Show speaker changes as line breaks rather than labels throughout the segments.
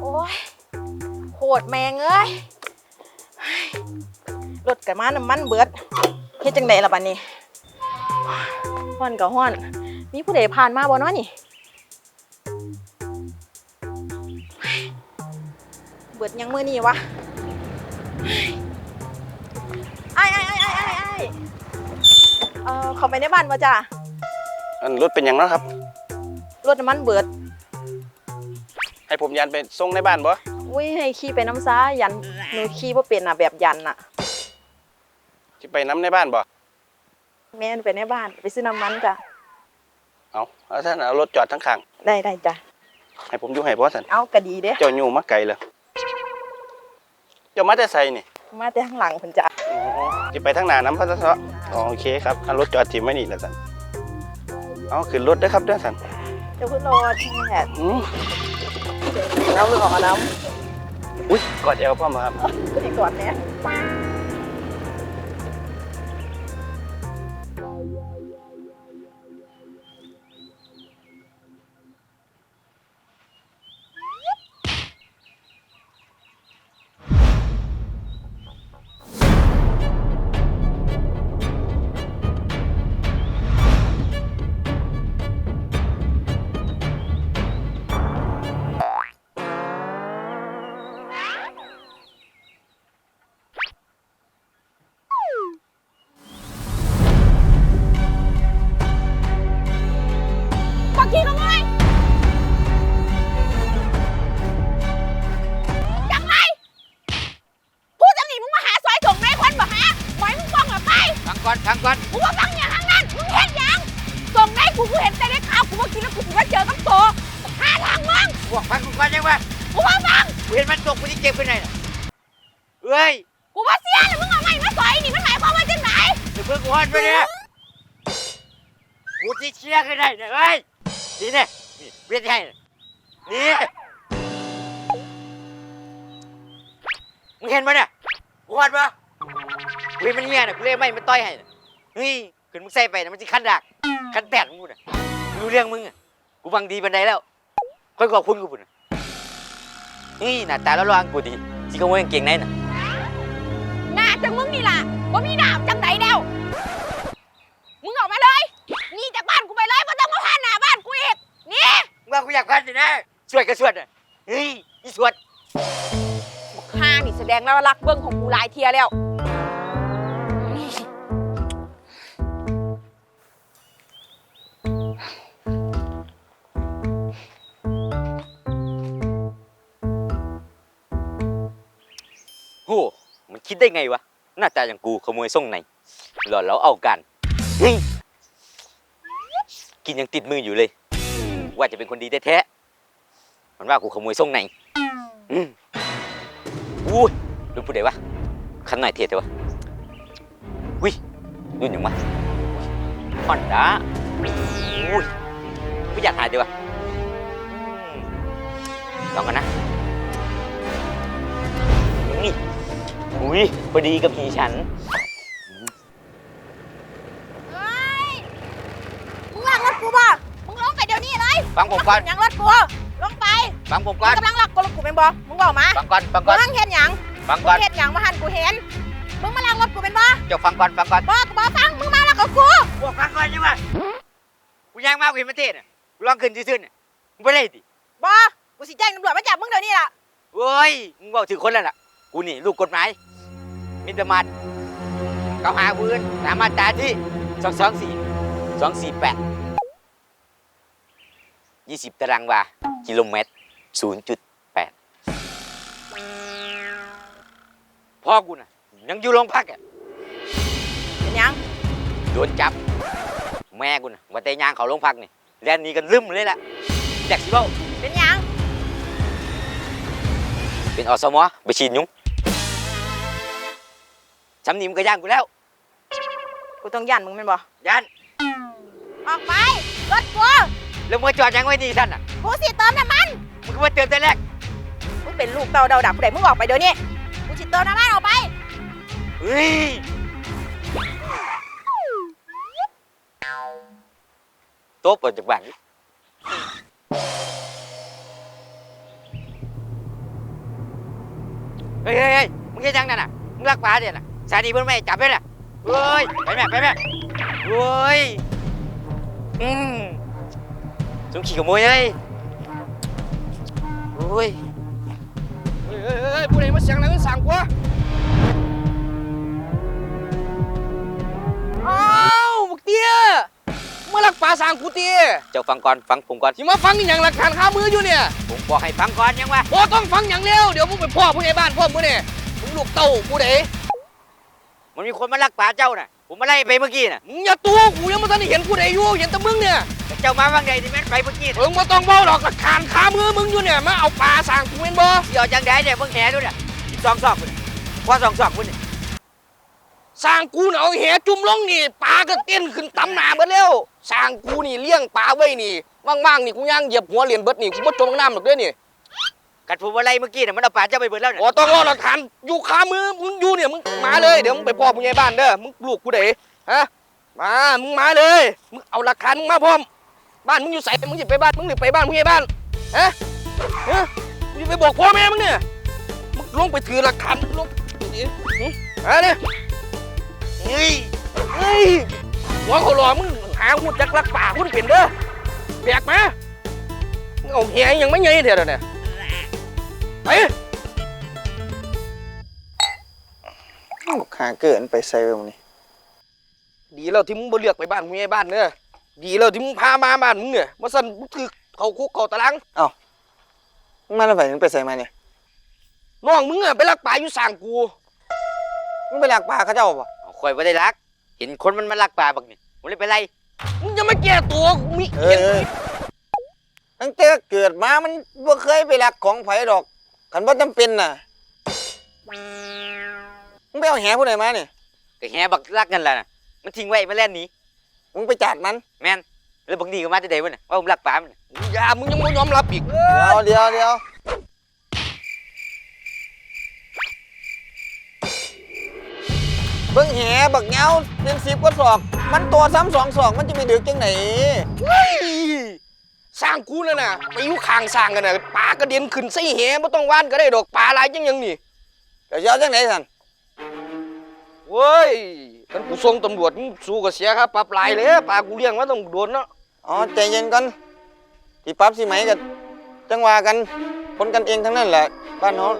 โอ้ยโคตรแมงเอ้ยเฮ้ยรถกับมาน้ำมันเบิดเฮ็ดจังไดล่ะบัดนี้ฮ้อนก็ฮ้อน มีผู้ใดผ่านมาบ่เนาะนี่เฮ้ยเบิดยังมื้อนี้วะไอ้ไอ้ไอ้ไอ้ไอ้ไอ้เอ่อเข้าไปในบ้านบ่จ้ะ
อันรถเป็นหยังเนาะครับ
รถน้ำมันเบิด
ให้ผมยันไปส่งในบ้านบ่
อุ้ยให้ขี่ไปน้ำซ้ายันหนูขี่บ่เป็นอะแบบยันอะ
สิไปน้ำในบ้านบ่
แม่นไปในบ้านไปซื้อน้ำมันจ้ะ
เอาเอาท่านเอารถจอดทั้งข้าง
ได้ได้จ้ะ
ให้ผมอยู่ให้บ่สัน
เอาก็ดีเด้
เจ้าอยู่มาไกลเลยเจ้ามาแต่ไสนี่
มาแต่ข้างหลังเพิ่นจ้ะ
อ๋อสิไปทางหน้าน้ำพัสสะอ๋อโอเคครับเอารถจอดถิ่มไว้นี่แหละสันเอาขึ้นรถเด้อครับเด้อสัน
เจ้าเพิ่นรอแท้
อืม
เราเพิ่นออกมาน้
อุ้ยกอดเอวพ่อมาครับำ
ให้ก่อนแน่
ปั ว
กู
ว่ากินแล้วกูถึงว่าเจอกับโตหาทางมึง
พวกฟังกูก่อนยังวะ
กูว่าฟัง
กูเห็นมันตกกูที่เจ็บขึ้นไหนน่ะเอ้ย
กูว่าเสียแล้วมึงเอาไม่มาซอยนี่มันหมายความว่าจังไหน
เดี๋ยวเพิ่งกูฮอนไปเนี่ยกูที่เชียร์ขึ้นไหนเนี่ยเอ้ยนี่เนี่ยนี่เวียนให้น่ะนี่มึงเห็นปะเนี่ยกูฮอนปะกูเห็นมันเหี้ยน่ะกูเรียกไม่มันต่อยให้น่ะเฮ้ยขึ้นมึงใส่ไปนะมันจะคันดักคันแตกมึงพูดอะกู รู้เรื่องมึงอะกูฟังดีบันไดแล้วค่อยขอบคุณกูปุ่นน่ะนี่หน้าตาแล้วรางกูดีที่ขโมยกางเกงในน่ะ
หน้าจังมึงนี่ล่ะว่ามีหน้าจังไหนแล้วมึงออกมาเลยหนี่จากบ้านกูไปเลยไม่ต้องมาผ่านหน้าบ้านกูอีกหนี่
ว่ากูอยากกันสินะสวดก็สวดอะเฮ้ยอีสวด
ข้านี่แสดงแล้วว่ารักเบิ้งของกูหลายเทียแล้ว
คิดได้ไงวะ หน้าตาอย่างกูขโมยส่งไหน หล่อแล้วเอากันเฮ้ยกินยังติดมืออยู่เลย ว่าจะเป็นคนดีแท้ๆมันว่ากูขโมยส่งไหนอืมอุ้ยรุ่นผู้ใดวะขันหน่อยเทียดวะอุ้ยรุ่นอย่างวะฮอนด้าอุ้ยไม่อยากหายดีวะลองกันนะ อุ้ยพอดีกับผีฉัน
เฮ้ยมึงลากรถกูบ่มึงลงไปเดี๋ยวนี้เลย
ฟังผมก่อน
ยังรถกูลงไป
ฟังผม
มึ
ก่องน
กำลังลากรถกูเป็นบ่มึงบอกมา
ฟังก่อน ฟัง
มึ
ก่องน
กำลังเห็นหยัง
ฟัง
มึ
ก่องน
เห็นหยังมาหันกูเห็น มึงมาลากรถกูเป็นบ่
เจ้าฟังก่อน ฟังก่อน
บ่กูบ่ฟัง มึงมาลากกับกู
พวกฟังก่อนใช่ไหมกูยังมากูเห็นประเทศน่ะกูลองขึ้นซื่อๆน่ะมึงไม่ได้ดิ
บ่กูสิแจ้งตำรวจมาจับมึงเดี๋ยวนี้ล่ะ
โอ้ย มึงบอกถือคนแล้วล่ะ กูนี่ลูกกฎหมาย มินประมาทเกล่าวหาผู้อื่นตามมาตราที่สองสองสี่สองสี่แปดยี่สิบตารางวากิโลเมตรศูนย์จุดแปดพ่อกูน่ะ ยังอยู่โรงพักอะ
เป็นหยัง
โดนจับ แม่กูน่ะว่าแต่ยางเขาโรงพักนี่แลนหนี้กันลืมเลยล่ะแจ็คสิเบ้า
เป็นหยัง
เป็นอสมไปฉีดยุง สำนีมนก็ย่างกูแล้ว
กูต้องยันมึงแม่นบ่
ยัน
ออกไปรถกู
แล้วมึงมาจอดยังไว้นี่ท่านอะ
กูสิเติมน้ำมัน
มึงก็มาเติมแต่แรก
มึงเป็นลูกเต่าเดาดับผู้ใดมึงออกไปเดี๋ยวนี้
กูสิเติมน้ำมันออกไป
เฮ้ยโต๊ะออกจากบ้านเฮ้ยเฮ้ยเฮ้ยมึงเฮ็ดจังนั่นน่ะ มึงรักปลาเดี๋ยวน่ะ สาดีเพิ่นไม่ให้จับเลยน่ะเฮ้ยไปแม่ไปแม่เฮ้ยอืมสมขี้ขโมยเอ้ยโอ้ย
เฮ้ยเฮ้ยเฮ้ยผู้ใดมาเสียงอะไรมันสั่งกูวะอ้าวบักเตี้ยมาลักปลาสั่งกูเตี้ย
เจ้าฟังก่อนฟังผมก่อน
ที่มาฟังอหย่างหลักฐานคามืออยู่เนี่ย
ผมบอกให้ฟังก่อนยังวะ
โอ้ต้องฟังอย่างเร็วเดี๋ยวมึงไปพ่อผู้ใหญ่บ้านพ่อมึงเนี่ยมึงลูกเต้ากูเด้
มันมีคนมาลักปลาเจ้าน่ะ ผมมาไล่ไปเมื่อกี้น่ะ
มึงอย่าตัวกูยังไม่ทันได้เห็นกูเด้อยู่เห็นแต่มึงเนี่ย
แต่เจ้ามาวังใดที่แม่นไปเมื่อกี้น่ะ
มึงมาต้องเบ้าหรอกหลักฐานคามือมึงอยู่เนี่ยมาเอาปลาสั่งกูเป็นบ่
เดี๋ยวจังได้เนี่ยเบิ่งแหดูเนี่ยสองสองคุณว่าสองสองคุณนี่
สั่งกูน่ะเอาแหจุ่มลงนี่ปลาก็เต้นขึ้นตำหนาเบิดแล้วสั่งกูนี่เลี้ยงปลาไว้นี่ว่างๆนี่กูย่างเหยียบหัวเหรียญเบิดนี่กูบ่จมลงน้ำหรอกเด้อนี่
กัดผมมาไล่เมื่อกี้น่ะมันเอาปลาเจ้าไปเบิดแล้วน่ะ
โอ้ต้องรอหลักฐานอยู่คามือมึงอยู่เนี่ยมึงมาเลยเดี๋ยวมึงไปพ่อผู้ใหญ่บ้านเด้อมึงลูกกูเด้ฮะมามึงมาเลยมึงเอาหลักฐานมึงมาพร้อม บ้านมึงอยู่ใส่มึงจะไปบ้านมึงหรือไปบ้านผู้ใหญ่บ้านฮะฮะมึงจะไปบอกพ่อแม่มึงเนี่ยมึงลงไปถือหลักฐานลงนี่หึมาเนี่ยเฮ้ยเฮ้ยหัวเขาหล่อมึงหาหุ่นจักรักป่าหุ่นเป็นเด้อแบกมาเอาแหยังไม่ไงเดี๋ยเดี๋ยวเนี่ย ไป
ขาเกินไปใส่ตรงนี้
ดีแล้วที่มึงบ่เลือกไปบ้านมึงไอ้บ้านเนอะดีแล้วที่มึงพามาบ้านมึงเนี่ยมาสั่นมึงถือเขาคุกเขาตาราง
มึงมาแล้วไปถึงไปใส่มาเนี่ย
น้องมึงอะไปลักป่าอยู่สร้างกู
มึงไปลักปลาเขาเจ้าป่ะ
เอาข่อยบ่ได้รัก เห็นคนมันมาลักปลาบักนี่ผมเลยไปไล่
มึงจะมาแก้ตัวกูมี
เอ
เห็น
อตั้งแต่เกิดมามันบ่เคยไปลักของไผดอก คันบ่จำเป็นน่ะมึงไปเอาแหผู้ใดมาเนี่ย
ก็แหบักลักกันล่ะน่ะมันทิ้งไว้มาแล่นหนี้
มึงไปจัดมัน
แม่นแล้วบางทีก็มาแต่ใดวะน่ะว่าผมลักปลามันน่ะ
อย่ามึงยังไม่ยอมรับอีก
เดี๋ยวเดี๋ยวเดี๋ยวเบิ่งแหบักเหงาเป็นสิบกว่าศอก มันตัวซ้ำสองศอกมันจะไปดึกจังไหน
สร้างกูนั่นน่ะไปอยู่ข้างสร้างกันน่ะปลากระเด็นขึ้นใส่แหไม่ต้องว่านก็ได้ดอกปลาหลายจังยังนี่
เดี๋ยวจะเอาจังไหนสัน
เว้ยกันกูส่งตำรวจมึงสู้กับเสียครับปรับหลายเลยปลากูเลี้ยงมาต้องโดนเนาะ
อ๋อใจเย็นก่อนที่ปั๊บสิไหมกับจังหวะกันคนกันเองทั้งนั้นแหละบ้านเฮา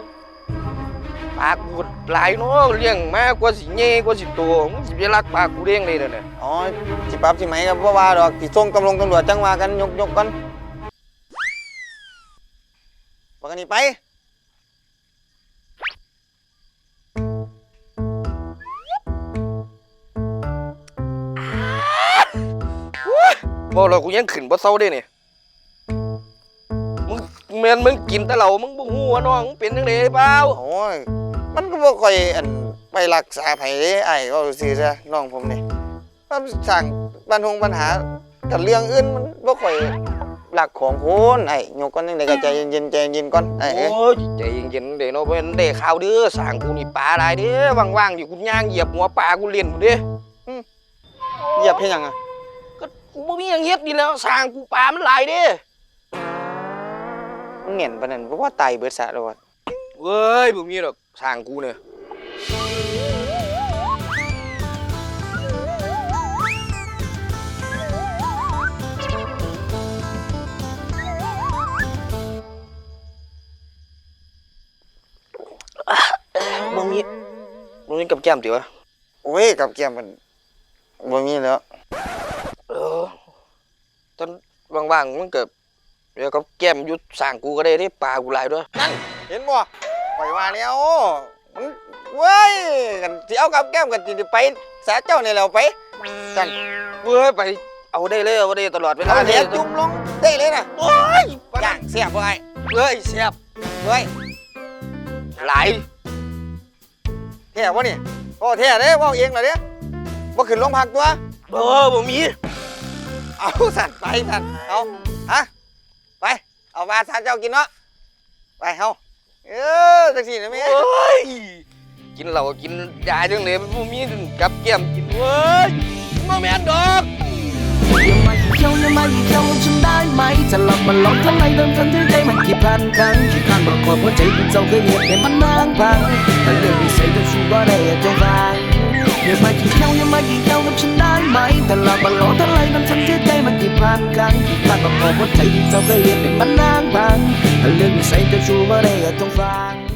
ปลากูหลายเนาะเลี้ยงมากกว่าสิเง่กว่าสิโตมึงสิไปรักปลากูเลี้ยงเลยเด้อเนี่ย
อ๋อสิปั๊บสิไหมกับว่าว่าดอกที่ส่งตำรวจตำรวจจังหวะกันยกยกก่อน บอกกันนี่ไป
บอกเรากูยังขึ้นบ่เศร้าเด้เนี่ยมึงแม่นมึงกินแต่เหล้ามึงบ่ฮู้ว่าน้องมึงเป็นจังไดเปล่า
โอ้ยมันก็บ่ค่อยอันไปรักษาไผเด้ไอ้เว่าซื่อๆซะน้องผมนี่มันสั่งปัญหงปัญหากับเรื่องอื่นมันบ่ค่อย หลักของคนไอ้ยกก่อนจังไดก็ใจเย็นๆใจเย็นๆก่อนไอ้เอ้ย
โอ้ยใจเย็นๆเด้เนาะเพิ่นได้ข่าวเด้อสร้างกูนี่ปลาหลายเด้อว่างๆอยู่กูย่างเหยียบหัวปลากูเล่นอยู่เด้
เหยียบเฮ็ดหยังอะ
ก็กูบ่มีหยังเฮ็ดนี่แหล้วสร้างกูปลามันหลายเด้
มันเหนียนปานนั้นบ่ว่าตายเบิดซะแล้วว่ะ
เว้ยบ่มีดอกสร้างกูเนี่ย บ่มีกับแก้มติวะ
โอ้ยกับแก้มมันบ่มีแล้ว
เออตอนว่างๆมันก็เดี๋ยวกับแก้มอยุดสร้างกูก็ได้ได้ปลากูหลายด้วย
นั่นเห็นบ่ปล่อยว่าแล้วมันเว้ยกันสิเอากับแก้มกันสิไปสาเจ้านี่แหล้วไปจัน
เว้ยไป เอาได้เลยเอาได้ตลอดเวลา
เอา
เล
เดี๋
ย
ยวจุ่มลงได้เลยนะ
โอ้ย
ย่างเสียบบ่ไอ้
เฮ้ยเสียบ
เฮ้ย
หลาย
ท้วะนี่พ่อแท้เด้ว่าเองเหรอเด้ว่าขึ้นโรงพักตัว
เออบ่มี
เอาสัตว์ไปสัตว์เอาฮะไป เอามาสาเจ้ากินเนาะไปเอาเออสักสี่นะแม่
เฮ้กินเหล้ากินยาจังเลยบ่มีกับแก้มกินเว้ยบ่แม่นดอก
อย่ามาเที่ยวอย่ามาเที่ยวฉันได้ไหมจะหลับมาลอกทำไมทำกันที่ พันครั้งที่ข้านบอกอบหัวใจที่เจ้าเคยเหตุให้มันนางพังแต่เรื่องนิสัยเจ้าชู้ก็ได้จงฟังอย่ามาขี้เข้าอย่ามาขี้เข้ากับฉันได้ไหมแต่หลับมันหลอทำไมเดิมทันที่ใจมันกี่พันครั้งที่ข้านบอกอบหัวใจที่เจ้าเคยเหตุให้มันนางพังแต่เรื่องนิสัยเจ้าชู้ก็ได้จงฟัง